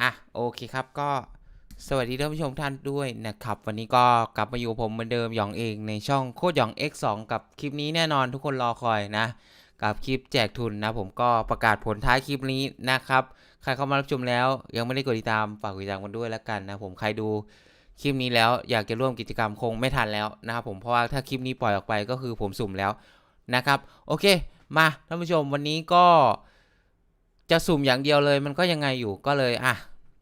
อะโอเคครับก็สวัสดีท่านผู้ชมท่านด้วยนะครับ วันนี้ก็กลับมาอยู่ผมเหมือนเดิมหยองเองในช่องโคดหยอง X2 กับคลิปนี้แน่นอนทุกคนรอคอยนะ กับคลิปแจกทุนนะ ผมก็ประกาศผลท้ายคลิปนี้นะครับ ใครเข้ามารับชมแล้วยังไม่ได้กดติดตามฝากกดติดตามกันด้วยแล้วกันนะผมใครดูคลิปนี้แล้วอยากจะร่วมกิจกรรมคงไม่ทันแล้วนะครับผมเพราะว่าถ้าคลิปนี้ปล่อยออกไปก็คือผมสุ่มแล้วนะครับ โอเค มาท่านผู้ชมวันนี้ก็ จะสุ่มอย่างเดียวเลยมันก็ยังไงอยู่ก็เลยอะ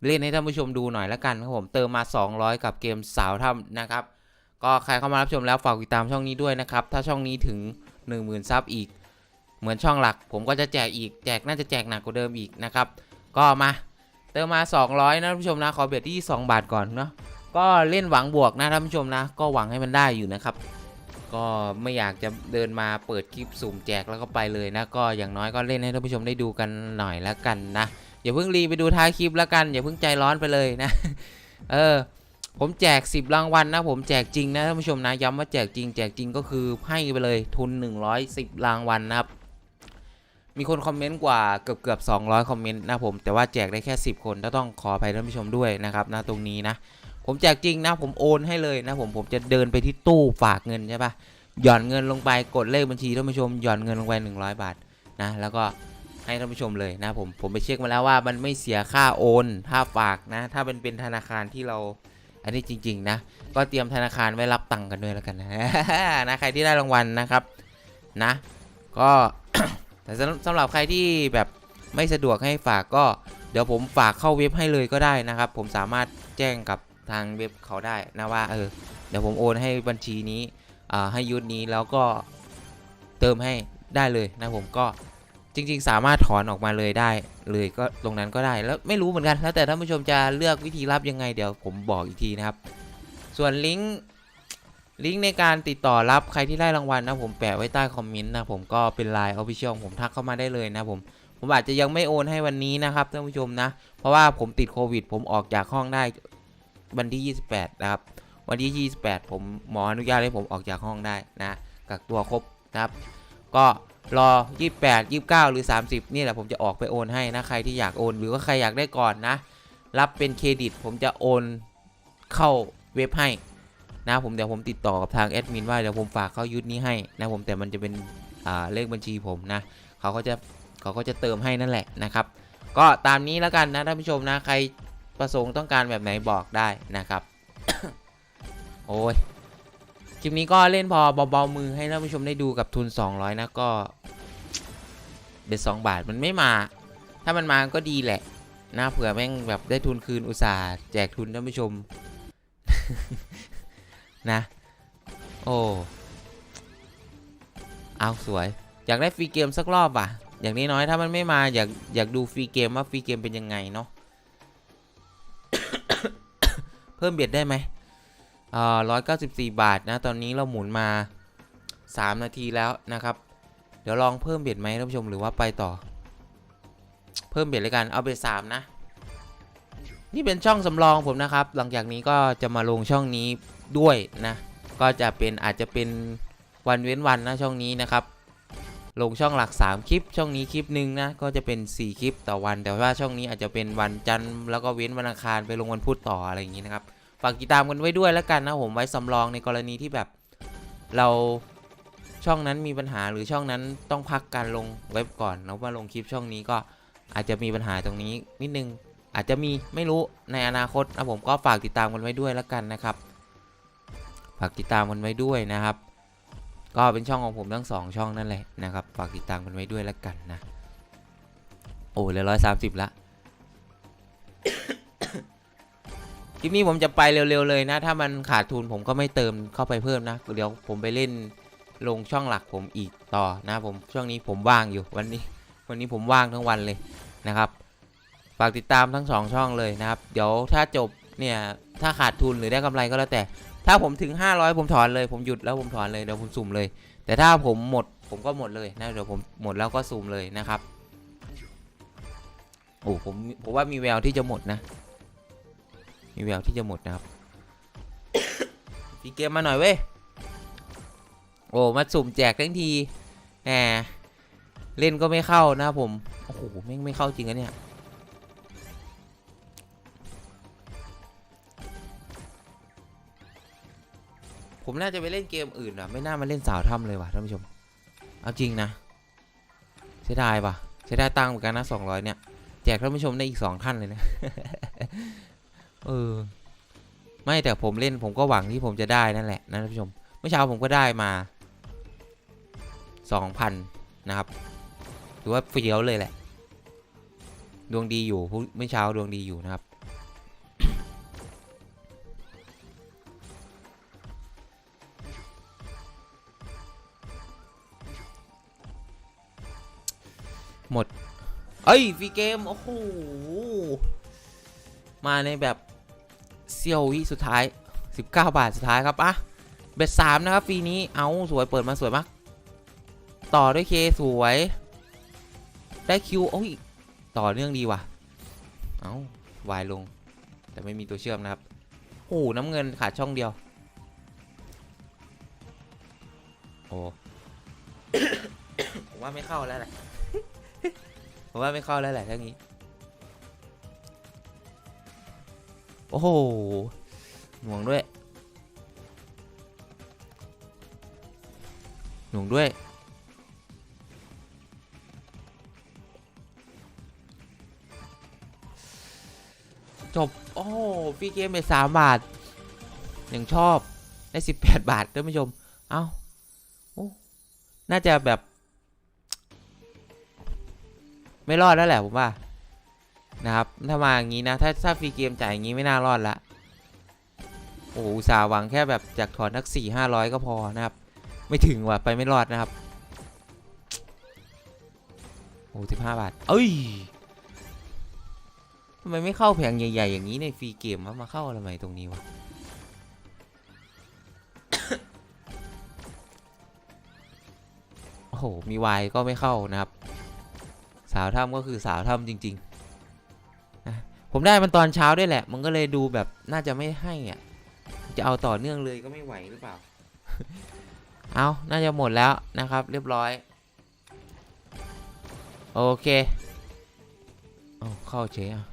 เล่นให้ท่านผู้ชมดูหน่อยละกันครับผมเติมมา 200 กับเกมสาวถ้ำนะครับ ก็ใครเข้ามารับชมแล้วฝากติดตามช่องนี้ด้วยนะครับ ถ้าช่องนี้ถึง 10,000ซับอีก เหมือนช่องหลัก ผมก็จะแจกอีกแจกน่าจะแจกหนักกว่าเดิมอีกนะครับ ก็มาเติมมา 200 นะท่านผู้ชมนะขอเบียดที่ 2 บาทก่อนเนาะก็เล่นหวังบวกนะท่านผู้ชมนะ ก็หวังให้มันได้อยู่นะครับ ก็ไม่อยากจะเดินมาเปิดคลิปสุ่มแจกแล้วก็ไปเลยนะ ก็อย่างน้อยก็เล่นให้ท่านผู้ชมได้ดูกันหน่อยแล้วกันนะ อย่าเพิ่งรีไปดูท้ายคลิปแล้วกัน อย่าเพิ่งใจร้อนไปเลยนะ เออ ผมแจก 10 รางวัลนะผมแจกจริงนะท่านผู้ชมนะ ย้ำว่าแจกจริง แจกจริงก็คือให้ไปเลยทุน 110 รางวัลนะครับ มีคนคอมเมนต์กว่าเกือบเกือบ200 คอมเมนต์นะผม แต่ว่าแจกได้แค่ 10 คนต้องขออภัยท่านผู้ชมด้วยนะครับนะตรงนี้นะ ผมแจกจริงนะ ผมโอนให้เลยนะผมผมจะเดินไปที่ตู้ฝากเงินใช่ปะหย่อนเงินลงไปกดเลขบัญชีท่านผู้ชมหย่อนเงินลงไป 100 บาทนะแล้วก็ให้ท่านผู้ชมเลยนะผมผมไปเช็คมาแล้วว่ามันไม่เสียค่าโอนค่าฝากนะ ถ้าเป็นเป็นธนาคารที่เราอันนี้จริง ๆ นะ ก็เตรียมธนาคารไว้รับตังค์กันด้วยแล้วกันนะนะใครที่ได้รางวัลนะครับนะ ก็แต่สำสำหรับใครที่แบบไม่สะดวกให้ฝากก็ เดี๋ยวผมฝากเข้าเว็บให้เลยก็ได้นะครับ ผมสามารถแจ้งกับ ทางเว็บเขาได้นะว่าเออเดี๋ยวผมโอนให้บัญชีนี้ให้ยุทธนี้แล้วก็เติมให้ได้เลยนะผมก็จริง ๆ สามารถถอนออกมาเลยได้เลยก็ตรงนั้นก็ได้แล้วไม่รู้เหมือนกันแล้วแต่ท่านผู้ชมจะเลือกวิธีรับยังไงเดี๋ยวผมบอกอีกทีนะครับ ส่วนลิงก์ลิงก์ในการติดต่อรับใครที่ได้รางวัลนะผมแปะไว้ใต้คอมเมนต์นะผมก็เป็นไลน์ออฟฟิเชียลผมทักเข้ามาได้เลยนะผมผมอาจจะยังไม่โอนให้วันนี้นะครับท่านผู้ชมนะ เพราะว่าผมติดโควิด ผมออกจากห้องได้ วันที่ 28 นะครับ วันที่ 28 ผมหมออนุญาตให้ผมออกจากห้องได้นะกักตัวครบนะครับ ก็รอ 28 29 หรือ 30 นี่แหละผมจะออกไปโอนให้นะ ใครที่อยากโอนหรือว่าใครอยากได้ก่อนนะ รับเป็นเครดิตผมจะโอนเข้าเว็บให้นะผมเดี๋ยวผมติดต่อกับทางแอดมินว่าเดี๋ยวผมฝากเข้ายุทธนี้ให้นะผมแต่มันจะเป็นเลขบัญชีผมนะเขาก็จะเขาก็จะเติมให้นั่นแหละนะครับ ก็ตามนี้แล้วกันนะท่านผู้ชมนะใคร ประสงค์ต้องการแบบไหนบอกได้นะครับ โอ้ยคลิปนี้ก็เล่นพอเบาๆมือให้ท่านผู้ชมได้ดูกับทุน 200 นะก็เด็ดสองบาทมันไม่มา ถ้ามันมาก็ดีแหละนะเผื่อแม่งแบบได้ทุนคืนอุตส่าห์แจกทุนท่านผู้ชม นะ โอ้เอาสวย อยากได้ฟรีเกมสักรอบอะ อย่างนี้น้อยถ้ามันไม่มาอยากอยากดูฟรีเกมว่าฟรีเกมเป็นยังไงเนาะ เพิ่มเบียดได้ไหมอ่าร้อยเก้าสิบสี่บาทนะ ตอนนี้เราหมุนมาสามนาทีแล้วนะครับ เดี๋ยวลองเพิ่มเบียดไหมท่านผู้ชมหรือว่าไปต่อ เพิ่มเบียดเลยกัน เอาเบียดสามนะ นี่เป็นช่องสำรองผมนะครับ หลังจากนี้ก็จะมาลงช่องนี้ด้วยนะ ก็จะเป็นอาจจะเป็นวันเว้นวันนะช่องนี้นะครับ ลงช่องหลัก 3 คลิป ช่องนี้คลิปหนึ่งนะ ก็จะเป็น 4 คลิปต่อวัน แต่ว่าช่องนี้อาจจะเป็นวันจันทร์แล้วก็เว้นวันอังคารไปลงวันพุธต่ออะไรอย่างนี้นะครับ ฝากติดตามกันไว้ด้วยแล้วกันนะผมไว้สำรองในกรณีที่แบบเราช่องนั้นมีปัญหาหรือช่องนั้นต้องพักการลงเว็บก่อนแล้วมาลงคลิปช่องนี้ก็อาจจะมีปัญหาตรงนี้นิดนึง อาจจะมีไม่รู้ในอนาคตนะผมก็ฝากติดตามกันไว้ด้วยแล้วกันนะครับ ฝากติดตามกันไว้ด้วยนะครับ ก็เป็นช่องของผมทั้งสองช่องนั่นแหละนะครับ ฝากติดตามกันไว้ด้วยแล้วกันนะ โอ้เหลือร้อยสามสิบละคลิปนี้ผมจะไปเร็วๆเลยนะ ถ้ามันขาดทุนผมก็ไม่เติมเข้าไปเพิ่มนะ เดี๋ยวผมไปเล่นลงช่องหลักผมอีกต่อนะผมช่วงนี้ผมว่างอยู่วันนี้ วันนี้ผมว่างทั้งวันเลยนะครับ ฝากติดตามทั้งสองช่องเลยนะครับ เดี๋ยวถ้าจบเนี่ยถ้าขาดทุนหรือได้กำไรก็แล้วแต่ ถ้าผมถึง 500 ผมถอนเลย ผมหยุดแล้วผมถอนเลยเดี๋ยวผมสุ่มเลย แต่ถ้าผมหมดผมก็หมดเลยนะเดี๋ยวผมหมดแล้วก็สุ่มเลยนะครับโอ้ผมผมว่ามีแววที่จะหมดนะ มีแววที่จะหมดนะครับพี่เกมมาหน่อยเว้ยโอ้มาสุ่มแจกทั้งทีแหมเล่นก็ไม่เข้านะผมโอ้โหแม่งไม่เข้าจริงอะเนี่ย ผมน่าจะไปเล่นเกมอื่นอะ ไม่น่ามาเล่นสาวถ้ำเลยว่ะท่านผู้ชม เอาจริงนะเสียดายว่ะเสียดายตังค์เหมือนกันนะสองร้อยเนี่ย แจกท่านผู้ชมได้อีกสองท่านเลยนะ เออ ไม่แต่ผมเล่นผมก็หวังที่ผมจะได้นั่นแหละนะท่านผู้ชม เมื่อเช้าผมก็ได้มาสองพันนะครับถือว่าเฟี้ยวเลยแหละ ดวงดีอยู่เมื่อเช้าดวงดีอยู่นะครับ หมด เอ้ยฟรีเกม โอ้โห มาในแบบเซียววิสุดท้าย 19 บาทสุดท้ายครับอะเบ็ดสามนะครับฟรีนี้ เอาสวยเปิดมาสวยมาก ต่อด้วยเคสวย ได้คิวโอ้ย ต่อเนื่องดีว่ะ เอาวายลง แต่ไม่มีตัวเชื่อมนะครับ โอ้หน้ำเงินขาดช่องเดียว โอ้ผมว่าไม่เข้าแล้วแหละ ผมว่าไม่เข้าแล้วแหละทั้งนี้ โอ้โหหน่วงด้วย หน่วงด้วย จบ โอ้โหฟรีเกมไปสามบาทยังชอบ ได้สิบแปดบาทท่านผู้ชม เอ้าโอ้น่าจะแบบ ไม่รอดแล้วแหละผมว่านะครับถ้ามาอย่างนี้นะ ถ้าถ้าฟรีเกมจ่ายอย่างนี้ไม่น่ารอดละโอ้อุตสาห์หวังแค่แบบจากถอนทักสี่ห้าร้อยก็พอนะครับ ไม่ถึงว่ะไปไม่รอดนะครับโอ้สิบห้าบาท เอ้ยทำไมไม่เข้าแผงใหญ่ๆ อย่างนี้ในฟรีเกมวะมาเข้าทำไมตรงนี้วะโอ้โหมีวายก็ไม่เข้านะครับ สาวถ้ำก็คือสาวถ้ำจริงๆ ผมได้มันตอนเช้าด้วยแหละ มันก็เลยดูแบบน่าจะไม่ให้อะ จะเอาต่อเนื่องเลยก็ไม่ไหวหรือเปล่า เอาน่าจะหมดแล้วนะครับ เรียบร้อย โอเคเอาเข้าเฉยอะ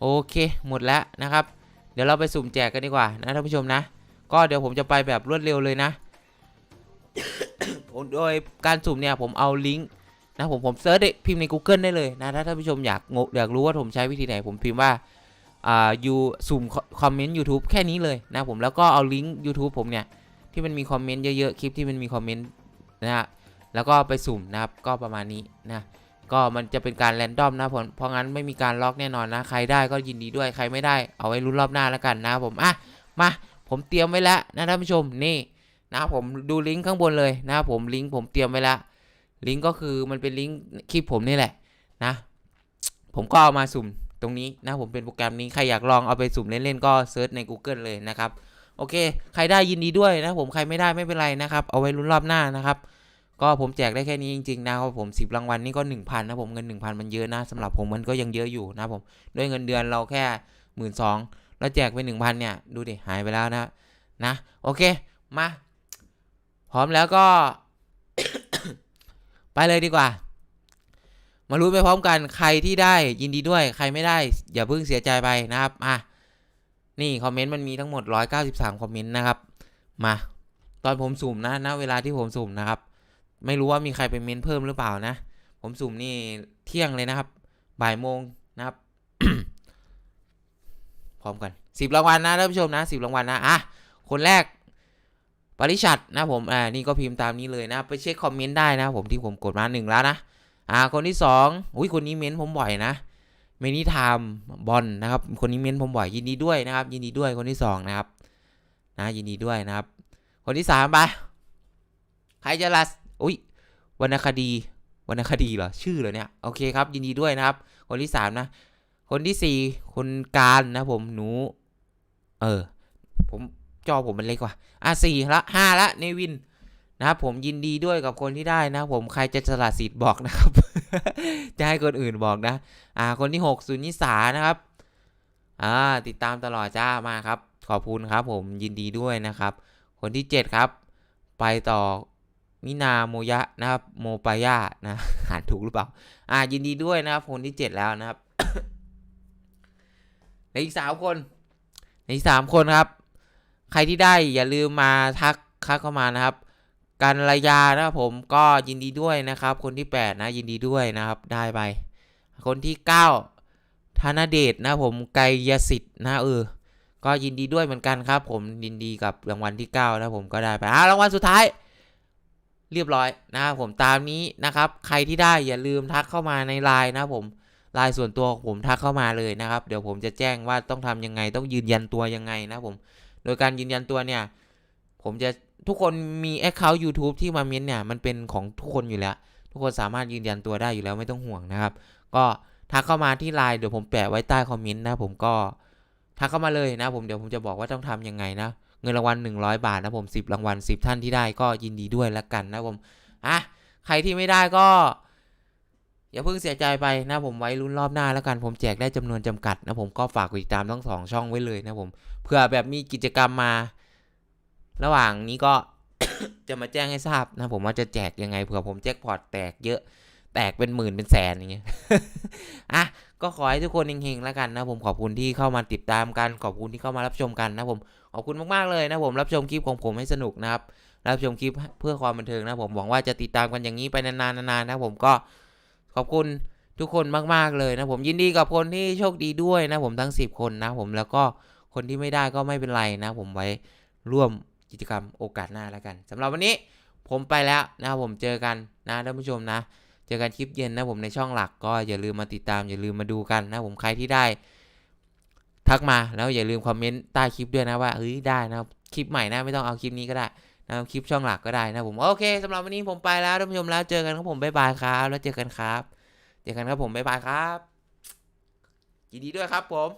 โอเค หมดแล้วนะครับ เดี๋ยวเราไปสุ่มแจกกันดีกว่านะท่านผู้ชมนะ ก็เดี๋ยวผมจะไปแบบรวดเร็วเลยนะ โดยการสุ่มเนี่ยผมเอาลิงก์นะผมผมเซิร์ชพิมพ์ใน Google ได้เลยนะถ้าท่านผู้ชมอยากงอยากรู้ว่าผมใช้วิธีไหน ผมพิมพ์ว่าอ่ายูสุ่มคอมเมนต์ YouTube แค่นี้เลยนะผมแล้วก็เอาลิงก์ YouTube ผมเนี่ยที่มันมีคอมเมนต์เยอะๆคลิปที่มันมีคอมเมนต์นะฮะแล้วก็ไปสุ่มนะครับก็ประมาณนี้นะก็มันจะเป็นการแรนดอมนะผมเพราะงั้นไม่มีการล็อกแน่นอนนะ ใครได้ก็ยินดีด้วยใครไม่ได้เอาไว้ลุ้นรอบหน้าแล้วกันนะผมอะมาผมเตรียมไว้แล้วนะท่านผู้ชมนี่ นะครับผมดูลิงก์ข้างบนเลยนะครับผมลิงก์ผมเตรียมไว้แล้วลิงก์ก็คือมันเป็นลิงก์คลิปผมนี่แหละนะผมก็เอามาสุ่มตรงนี้นะผมเป็นโปรแกรมนี้ใครอยากลองเอาไปสุ่มเล่นๆก็เซิร์ชใน Google เลยนะครับโอเค ใครได้ยินดีด้วยนะผมใครไม่ได้ไม่เป็นไรนะครับ เอาไว้ลุ้นรอบหน้านะครับ ก็ผมแจกได้แค่นี้จริงๆนะครับผม 10 รางวัลนี่ก็ 1,000นะผมเงิน 1,000 มันเยอะนะสำหรับผมมันก็ยังเยอะอยู่นะผมด้วยเงินเดือนเราแค่ 1 2ื่นแล้วแจกไป 1,000 เนี่ย ดูดิหายไปแล้วนะนะ โอเค มา พร้อมแล้วก็ ไปเลยดีกว่า มารู้นไปพร้อมกันใครที่ได้ยินดีด้วยใครไม่ได้ อย่าเพิ่งเสียใจไปนะครับอะนี่คอมเมนต์มันมีทั้งหมด 193 คอมเมนต์นะครับ มา ตอนผมสุ่มนะนะเวลาที่ผมสุ่มนะครับ ไม่รู้ว่ามีใครไปเม้นเพิ่มหรือเปล่านะ ผมสุ่มนี่เที่ยงเลยนะครับ บ่ายโมงนะครับ พร้อมกันสิบรางวัลนะท่านผู้ชมนะสิบรางวัลนะอะคนแรก ปริชัดนะผมอ่านี่ก็พิมพ์ตามนี้เลยนะ ไปเช็คคอมเมนต์ได้นะผมที่ผมกดมาหนึ่งแล้วนะอ่าคนที่สองอุ้ยคนนี้เม้นผมบ่อยนะเมนิทามบอลนะครับ คนนี้เม้นผมบ่อยยินดีด้วยนะครับ ยินดีด้วยคนที่สองนะครับนะยินดีด้วยนะครับ คนที่สามไปใครจะลัสอุ้ยวรรณคดีวรรณคดีเหรอชื่อเหรอเนี่ยโอเคครับ ยินดีด้วยนะครับ คนที่สามนะ คนที่สี่คนการนะผมหนู เออ ผม จอผมมันเล็กกว่าอะสี่ละห้าละเนวินนะครับผมยินดีด้วยกับคนที่ได้นะผมใครจะสละสิทธิ์บอกนะครับ จะให้คนอื่นบอกนะ อ่า คนที่หกสุนิสานะครับ อ่า ติดตามตลอดจ้ามาครับ ขอบคุณครับ ผมยินดีด้วยนะครับ คนที่เจ็ดครับ ไปต่อมินาโมยะนะครับ โมปายะนะอ่านถูกหรือเปล่า อ่า ยินดีด้วยนะครับ คนที่เจ็ดแล้วนะครับเหลืออีกสามคนในสามคนครับ ใครที่ได้อย่าลืมมาทักคักเข้ามานะครับการระยานะครับผมก็ยินดีด้วยนะครับ คนที่ 8 นะยินดีด้วยนะครับได้ไป คนที่ 9 ธนเดชนะผมไกยสิทธิ์นะเออก็ยินดีด้วยเหมือนกันครับ ผมยินดีกับรางวัลที่ 9 นะผมก็ได้ไปอ่ารางวัลสุดท้าย เรียบร้อยนะครับผมตามนี้นะครับ ใครที่ได้อย่าลืมทักเข้ามาในไลน์นะผมไลน์ส่วนตัวผมทักเข้ามาเลยนะครับ เดี๋ยวผมจะแจ้งว่าต้องทำยังไงต้องยืนยันตัวยังไงนะผม โดยการยืนยันตัวเนี่ย ผมจะทุกคนมีแอคเคาท์ YouTube ที่มาเม้นเนี่ยมันเป็นของทุกคนอยู่แล้ว ทุกคนสามารถยืนยันตัวได้อยู่แล้วไม่ต้องห่วงนะครับ ก็ทักเข้ามาที่ไลน์เดี๋ยวผมแปะไว้ใต้คอมเมนต์นะผมก็ทักเข้ามาเลยนะผมเดี๋ยวผมจะบอกว่าต้องทำยังไงนะเงินรางวัล100 บาทนะผม10รางวัล10 ท่านที่ได้ก็ยินดีด้วยแล้วกันนะผมอะใครที่ไม่ได้ก็ อย่าเพิ่งเสียใจไปนะผมไว้รุ่นรอบหน้าแล้วกันผมแจกได้จำนวนจำกัดนะผมก็ฝากกดติดตามทั้งสองช่องไว้เลยนะผมเผื่อแบบมีกิจกรรมมา ระหว่างนี้ก็จะมาแจ้งให้ทราบนะผมว่าจะแจกยังไงเผื่อผมแจ็คพอตแตกเยอะแตกเป็นหมื่นเป็นแสนอย่างเงี้ยอะก็ขอให้ทุกคนเฮงๆแล้วกันนะผมขอบคุณที่เข้ามาติดตามกันขอบคุณที่เข้ามารับชมกันนะผมขอบคุณมากๆเลยนะผมรับชมคลิปของผมให้สนุกนะครับรับชมคลิปเพื่อความบันเทิงนะผมหวังว่าจะติดตามกันอย่างนี้ไปนานๆนานๆนะผมก็ ขอบคุณทุกคนมาก ๆ เลยนะผมยินดีกับคนที่โชคดีด้วยนะผมทั้ง 10 คนนะผมแล้วก็คนที่ไม่ได้ก็ไม่เป็นไรนะผมไว้ร่วมกิจกรรมโอกาสหน้าแล้วกันสำหรับวันนี้ผมไปแล้วนะผมเจอกันนะท่านผู้ชมนะ เจอกันคลิปเย็นนะผมในช่องหลักก็อย่าลืมมาติดตามอย่าลืมมาดูกันนะผมใครที่ได้ ทักมาแล้วอย่าลืมคอมเมนต์ใต้คลิปด้วยนะว่าเฮ้ยได้นะคลิปใหม่นะไม่ต้องเอาคลิปนี้ก็ได้ นะคลิปช่องหลักก็ได้นะผมโอเคสำหรับวันนี้ผมไปแล้วท่านผู้ชมแล้วเจอกันครับผมบ๊ายบายครับ แล้วเจอกันครับ เจอกันครับผมบ๊ายบายครับยินดีด้วยครับผม